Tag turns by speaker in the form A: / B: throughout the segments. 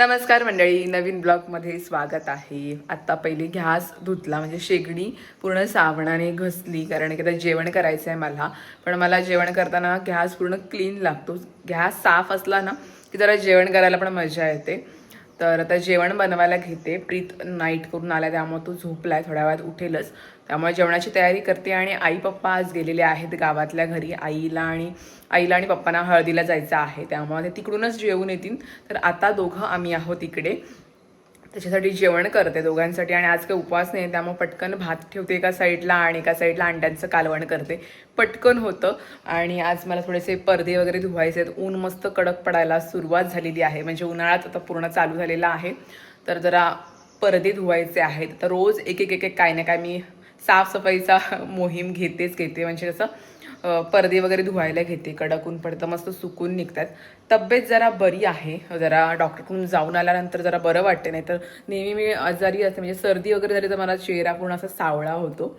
A: नमस्कार मंडळी नवीन ब्लॉगमध्ये स्वागत आहे. आत्ता पहिले घास धुतला म्हणजे शेगडी पूर्ण साबणाने घसली कारण की आता जेवण करायचं आहे मला. पण मला जेवण करताना गॅस पूर्ण क्लीन लागतो. गॅस साफ असला ना की जरा जेवण करायला पण मजा येते. तर आता जेवण बनवायला घेते. प्रीत नाईट करून आला त्यामुळे तो आहे थोड्या वेळात उठेलच. त्यामुळे जेवणाची तयारी करते आणि आई पप्पा आज गेलेले आहेत गावातल्या घरी. आईला आणि आईला आणि पप्पांना हळदीला जायचं आहे. त्यामुळे ते तिकडूनच जेवून येतील. तर आता दोघं आम्ही आहोत इकडे. त्याच्यासाठी जेवण करते दोघांसाठी आणि आज काही उपवास नाही त्यामुळे पटकन भात ठेवते एका साईडला आणि एका साईडला अंड्यांचं कालवण करते. पटकन होतं. आणि आज मला थोडेसे पडदे वगैरे धुवायचे आहेत. ऊन मस्त कडक पडायला सुरुवात झालेली आहे. म्हणजे उन्हाळ्यात आता पूर्ण चालू झालेला आहे. तर जरा पडदे धुवायचे आहेत. तर रोज एक एक एक एक काय ना काय मी साफसफाईचा मोहीम घेतेच घेते. म्हणजे कसं पडदे वगैरे धुवायला घेते कडक ऊन पडतं मस्त सुकून निघतात. तब्येत जरा बरी आहे. जरा डॉक्टरकडून जाऊन आल्यानंतर जरा बरं वाटते नाही तर नेहमी मी आजारी असते म्हणजे सर्दी वगैरे झाली तर मला चेहरा पूर्ण असा सावळा होतो.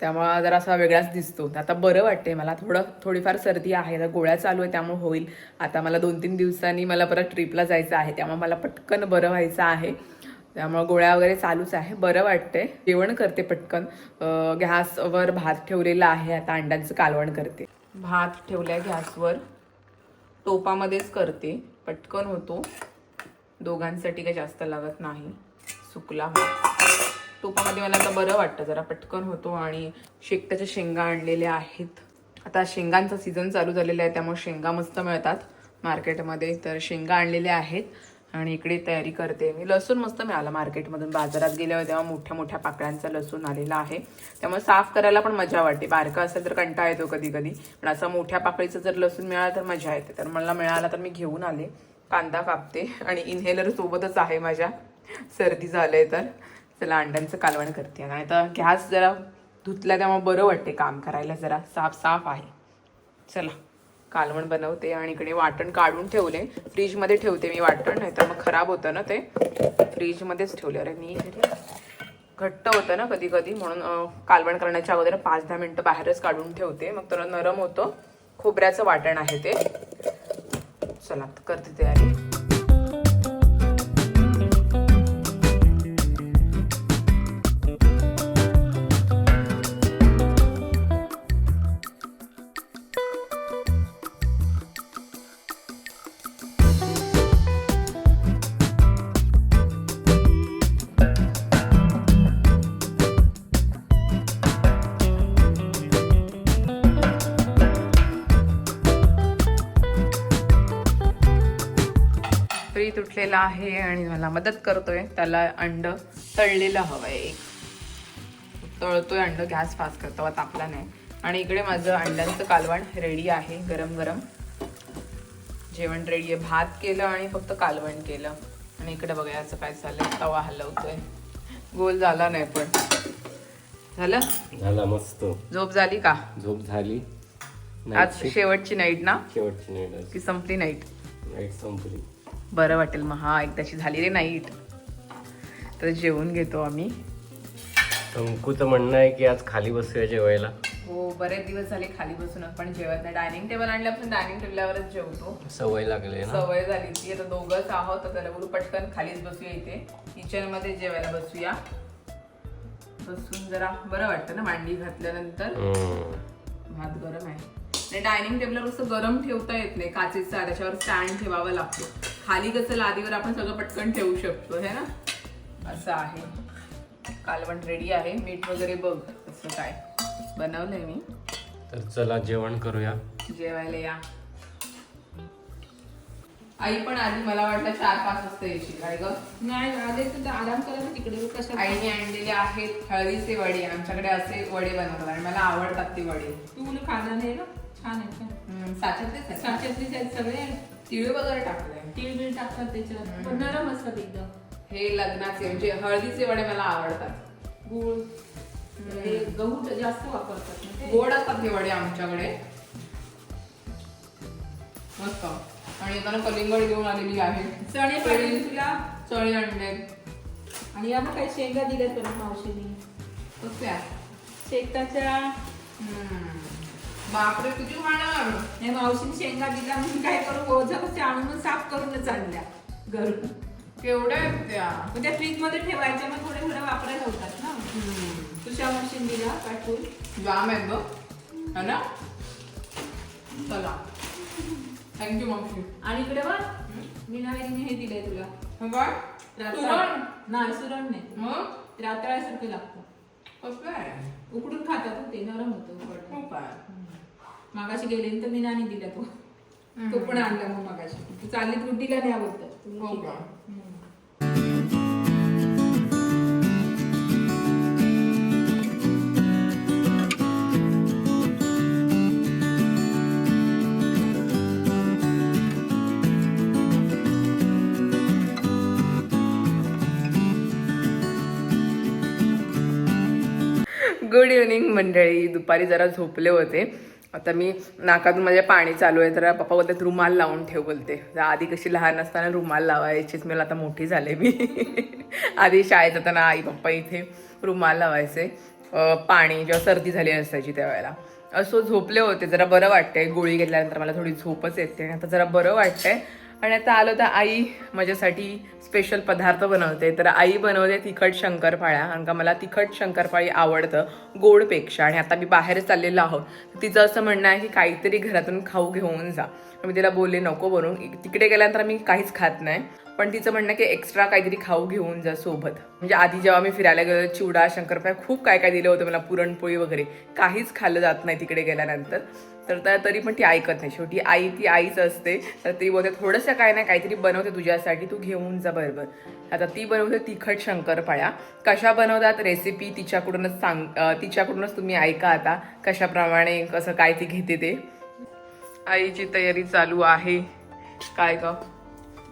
A: त्यामुळं जरा असा वेगळाच दिसतो. आता बरं वाटते मला. थोडं थोडीफार सर्दी आहे आता गोळ्या चालू आहे त्यामुळे होईल. आता मला दोन तीन दिवसांनी मला परत ट्रिपला जायचं आहे त्यामुळे मला पटकन बरं व्हायचं आहे. त्यामुळं गोळ्या वगैरे चालूच आहे. बरं वाटतंय. जेवण करते पटकन. गॅसवर भात ठेवलेला आहे. आता अंड्यांचं कालवण करते. भात ठेवल्या गॅसवर. टोपामध्येच करते. पटकन होतो. दोघांसाठी काही जास्त लागत नाही. सुकला भात. टोपामध्ये मला आता बरं वाटतं. जरा पटकन होतो आणि शेकट्याच्या शेंगा आणलेल्या आहेत. आता शेंगांचा सीझन चालू झालेला आहे. त्यामुळे शेंगा मस्त मिळतात मार्केटमध्ये. तर शेंगा आणलेल्या आहेत. आणि इकडे तयारी करते मी. लसूण मस्त मिळालं मार्केटमधून. बाजारात गेल्यावर तेव्हा मोठ्या मोठ्या पाकळ्यांचा लसूण आलेला आहे. त्यामुळे साफ करायला पण मजा वाटते. बारका असेल तर कंटाळा येतो कधी कधी. पण असा मोठ्या पाकळीचा जर लसूण मिळाला तर मजा येते. तर मला मिळाला तर मी घेऊन आले. कांदा कापते आणि इन्हेलर सोबतच आहे माझ्या. सर्दी झालंय तर. चला अंड्यांचं कालवण करते. आणि आता गॅस जरा धुतला त्यामुळे बरं वाटते काम करायला. जरा साफ साफ आहे. चला. कालवण बनवते आणि इकडे वाटण काढून ठेवले. फ्रीजमध्ये ठेवते मी वाटण नाहीतर मग खराब होतं ना ते. फ्रीजमध्येच ठेवले. अरे मी घट्ट होतं ना कधी कधी म्हणून कालवण करण्याच्या अगोदर पाच दहा मिनटं बाहेरच काढून ठेवते. मग तर नरम होतं. खोबऱ्याचं वाटण आहे ते. चला करते तयारी. तुटलेला आहे आणि मला मदत करतोय. त्याला अंड तळलेलं हवंय. एक तळतोय अंड गॅस फास्ट करतो तापला नाही. आणि इकडे माझं अंड्यांचं कालवण रेडी आहे गरम गरम. जेवण रेडी आहे. भात केलं आणि फक्त कालवण केलं. आणि इकडे बघा याचं काय चाललंय? तवा हलवतोय. गोल झाला नाही पण. झालं?
B: झाला मस्त.
A: झोप झाली का?
B: झोप झाली.
A: आज शेवटची नाईट ना?
B: शेवटची नाईट
A: की संपली नाईट
B: नाईट संपली.
A: बरं वाटेल. मग हा एकदाची झाली रे नाईट तर जेवून घेतो आम्ही.
B: अंकुचं म्हणणं आहे की आज खाली बसूया जेवायला.
A: हो बरेच दिवस झाले खाली बसून पण जेवत नाही. डायनिंग टेबल आणल्यापासून डायनिंग टेबलावरच जेवतो.
B: सवय लागली ना.
A: सवय झाली ती. आता दोघंच आहोत तर त्याला बोलू पटकन खालीच बसूया इथे. किचनमध्ये जेवायला बसूया. बसून जरा बरं वाटतं ना मांडी घातल्यानंतर. भात गरम आहे. डायनिंग टेबलवर कसं गरम ठेवता येत नाही. काचेचा त्याच्यावर स्टँड ठेवावा लागतो. खाली कसं लादीवर आपण सगळं पटकन ठेवू शकतो हे ना? असं आहे. कालवण रेडी आहे. मीठ वगैरे बघ कसं काय. बनवलंय मी.
B: तर चला जेवण करूया.
A: जेवायला या. आई पण आधी मला वाटलं चार पाच वाजता येशील काय ग?
C: नाही आले तर आराम करा ना तिकडे कशा
A: आईने आणलेले आहेत हळदीचे वडे. आमच्याकडे असे वडे बनवतात आणि मला आवडतात ते वडे.
C: तू मुलं खाणार नाही ना? छान आहे
A: साच्यातलेच?
C: साच्यातलीच आहेत सगळे.
A: तिळ वगैरे टाकलंय.
C: तीळ बीळ टाकतात त्याच्यात. पण नरम असतात एकदम.
A: हे लग्नाचे म्हणजे हळदीचे वडे मला आवडतात.
C: गुळ. हे गहू जास्त वापरतात ना ते.
A: गोड असतात हे वडे आमच्याकडे. मस्त. आणि येताना कलिंगड घेऊन आलेली आहे.
C: चणे पाहिजे तुला?
A: चळे आणले.
C: आणि या काही शेंगा दिल्यात परत मावशीने.
A: कसल्या?
C: शेकताच्या
A: हम्म. बापरे किती खाणार
C: नाही मावशीने शेंगा दिल्या म्हणून काय करू? ओझं कसे आणून साफ करूनच आणल्या. घरून
A: केवढ्या आहेत त्या.
C: मग त्या फ्रीजमध्ये ठेवायच्या मग थोडे थोडे वापरायला होतात ना. तुझ्या मशीन दिला पाठवून.
A: जाम आहेत बघ. है ना? चला. थँक्यू मावशी.
C: आणि इकडे बघ मीनाबाईने हे दिलंय तुला.
A: सुरण?
C: नाही सुरण नाही.
A: मग?
C: रात्रासारखं लागतं.
A: कसलं आहे
C: उकडून खातात हो ते नरम होतं.
A: काय
C: मागाशी गेले तर मीनाने दिला तो. तो पण आणला मग मागाशी. तू चालली रुटीला नाही आवडतं?
A: हो का? गुड इव्हनिंग मंडळी. दुपारी जरा झोपले होते. आता मी नाकातून माझ्या पाणी चालू आहे तर पप्पा बोलतात रुमाल लावून ठेव बोलते. आधी कशी लहान असताना रुमाल लावायचीच मला आता मोठी झाले मी. आधी शाळेत जाताना आई पप्पा इथे रुमाल लावायचे. पाणी जेव्हा सर्दी झाली असायची त्यावेळेला. असो झोपले होते जरा बरं वाटतंय. गोळी घेतल्यानंतर मला थोडी झोपच येते. आणि आता जरा बरं वाटतंय. आणि आता आलं तर आई माझ्यासाठी स्पेशल पदार्थ बनवते. तर आई बनवते तिखट शंकरपाळ्या. कारण का मला तिखट शंकरपाळी आवडतं गोडपेक्षा आणि आता मी बाहेर चाललेलो आहोत. तिचं असं म्हणणं आहे की काहीतरी घरातून खाऊ घेऊन जा. मी तिला बोलले नको बनवून तिकडे गेल्यानंतर मी काहीच खात नाही. पण तिचं म्हणणं की एक्स्ट्रा काहीतरी खाऊ घेऊन जा सोबत. म्हणजे आधी जेव्हा मी फिरायला गेलो चिवडा शंकरपाय खूप काय काय दिलं होतं मला पुरणपोळी वगैरे. काहीच खाल्लं जात नाही तिकडे गेल्यानंतर. तर तरी पण ती ऐकत नाही. शेवटी आई ती आईच असते. तर ती बोलते थोडंसं काय नाही काहीतरी बनवते तुझ्यासाठी तू घेऊन जा बरोबर. आता ती बनवते तिखट शंकरपाळ्या. कशा बनवतात रेसिपी तिच्याकडूनच सांग तिच्याकडूनच तुम्ही ऐका आता. कशाप्रमाणे कसं काय ती घेते ते. आईची तयारी चालू आहे. काय का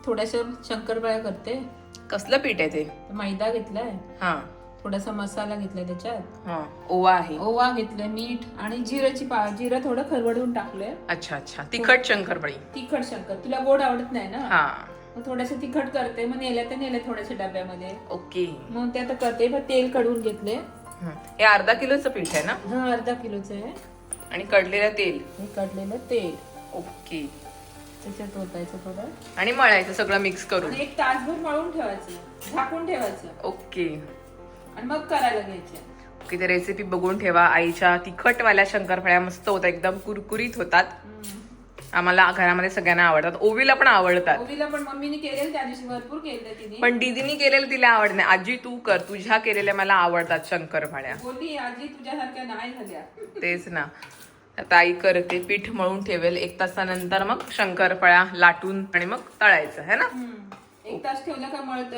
C: थोड्याशा शंकरपाळ्या करते.
A: कसलं पीठ आहे ते?
C: मैदा घेतलाय.
A: हा.
C: थोडासा मसाला घेतलाय त्याच्यात.
A: हा. ओवा आहे.
C: ओवा घेतलाय मीठ आणि जिऱ्याची पा जिरं थोडं खरवडून टाकलंय.
A: अच्छा अच्छा. तिखट शंकरपाळी.
C: तिखट शंकर. तुला गोड आवडत नाही ना?
A: हा.
C: मग थोडंसं तिखट करते. मग नेल्या तर नेल्या थोड्याशा डब्यामध्ये.
A: ओके.
C: मग ते आता करते. मग तेल कडवून घेतले.
A: हं. अर्धा किलोचं पीठ आहे ना?
C: हा अर्धा किलोचं आहे.
A: आणि कडलेलं तेल.
C: हे काढलेलं तेल.
A: ओके.
C: त्याच्यात ओतायचं थोडं.
A: आणि मळायचं सगळं मिक्स करून.
C: आणि एक तासभर मळून ठेवायचं. झाकून ठेवायचं.
A: ओके.
C: आणि मग करायला घ्यायचे.
A: ओके ते रेसिपी बघून ठेवा. आईच्या तिखटवाल्या शंकरपाळ्या मस्त होतात. एकदम कुरकुरीत होतात. आम्हाला घरामध्ये सगळ्यांना आवडतात. ओवीला पण आवडतात.
C: ओवीला पण मम्मीने केलेलं त्या दिवशी भरपूर केलं तिने.
A: पण दीदीनी केलेलं तिला आवडत नाही. आजी तू कर. तुझ्या केलेल्या मला आवडतात शंकरपाळ्या
C: बोलली आजी तुझ्यासारख्या नाही झाल्या.
A: तेच ना. आता आई करते पीठ मळून ठेवेल. एक तासानंतर मग शंकरपाळ्या लाटून आणि मग तळायचं है ना?
C: एक तास ठेवलं का मळत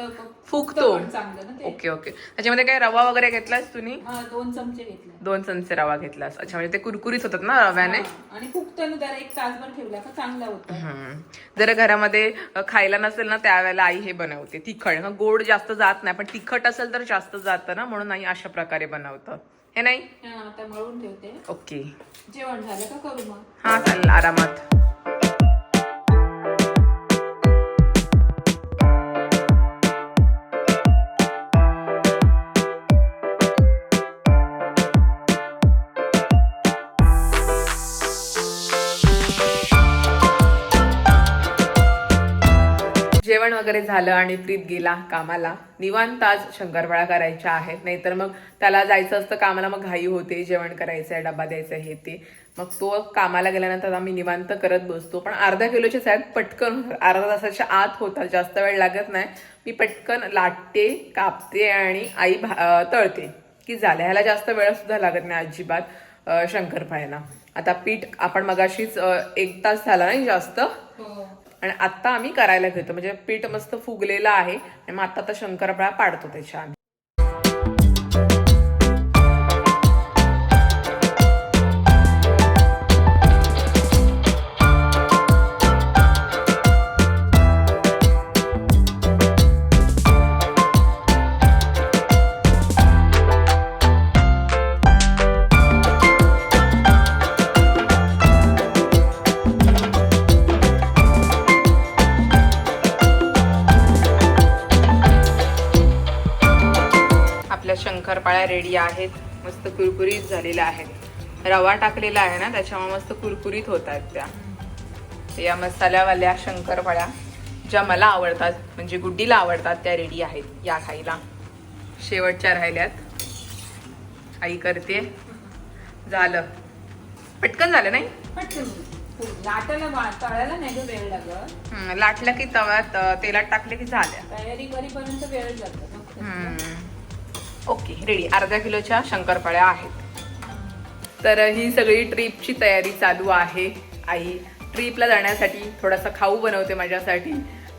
A: फुगतो
C: चांगलं ना ते?
A: Okay okay. त्याच्यामध्ये काय रवा वगैरे घेतलास तुम्ही?
C: हा दोन चमचे घेतले.
A: दोन चमचे रवा घेतलास. अच्छा म्हणजे ते कुरकुरीत होतात ना रव्याने?
C: आणि फुगतं ना जरा एक तासभर ठेवला का चांगला होता.
A: हम्म. जर घरामध्ये अ, खायला नसेल ना त्यावेळेला आई हे बनवते तिखट. हं, गोड जास्त जात नाही पण तिखट असेल तर जास्त जातं ना म्हणून आई अशा प्रकारे बनवतं. हे नाही?
C: आता मळून ठेवते.
A: ओके.
C: जेवण झालं का करू मग?
A: हा चालेल आरामात. वगैरे झालं आणि प्रीत गेला कामाला. निवांत आज शंकरपाळा करायच्या आहेत. नाहीतर मग त्याला जायचं असतं कामाला मग घाई होते जेवण करायचं आहे डबा द्यायचा आहे हे ते. मग तो कामाला गेल्यानंतर आम्ही निवांत करत बसतो. पण अर्ध्या किलोचे साहेब पटकन अर्धा तासाच्या आत होतात जास्त वेळ लागत नाही. मी पटकन लाटते कापते आणि आई भा तळते की झालं ह्याला जास्त वेळ सुद्धा लागत नाही अजिबात अं, शंकरपाळ्यांना आता पीठ आपण मगाशीच एक तास झाला नाही जास्त.
C: हो.
A: आणि आत्ता आम्ही करायला घेतो. म्हणजे पीठ मस्त फुगलेलं आहे आणि मग आत्ता आता शंकरपाळा पाडतो त्याच्या आम्ही रेडी आहेत. मस्त कुरकुरीत झालेल्या आहेत. रवा टाकलेला आहे ना त्याच्यामुळे मस्त कुरकुरीत होत आहेत त्या. या मसाल्यावाल्या शंकरपाळ्या ज्या मला आवडतात म्हणजे गुड्डीला आवडतात त्या रेडी आहेत या खायला. शेवटच्या राहिल्यात. आई करते. झालं. पटकन झालं नाही? लाटलं की तव्यात तेलात टाकले की झाल्या
C: तयारी करीपर्यंत वेळ जातो.
A: ओके रेडी अर्ध्या किलोच्या शंकरपाळ्या आहेत. तर ही सगळी ट्रिपची तयारी चालू आहे. आई ट्रिपला जाण्यासाठी थोडासा खाऊ बनवते माझ्यासाठी.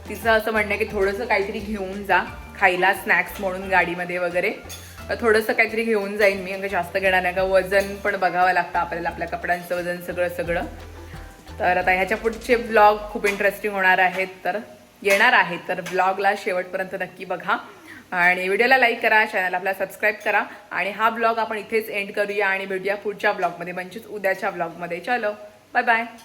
A: तिचं असं म्हणणं आहे की थोडंसं काहीतरी घेऊन जा. खायला स्नॅक्स म्हणून गाडीमध्ये वगैरे. तर थोडंसं काहीतरी घेऊन जाईन मी. अगं जास्त घेणार नाही. का वजन पण बघावं लागतं आपल्याला. आपल्या कपड्यांचं वजन सगळं सगळं. तर आता ह्याच्या पुढचे ब्लॉग खूप इंटरेस्टिंग होणार आहेत. तर येणार आहेत. तर ब्लॉगला शेवटपर्यंत नक्की बघा. आणि व्हिडिओला लाईक करा चॅनल आपला सबस्क्राईब करा. आणि हा ब्लॉग आपण इथेच एंड करूया आणि भेटूया पुढच्या ब्लॉगमध्ये. म्हणजेच उद्याच्या ब्लॉगमध्ये. चलो बाय बाय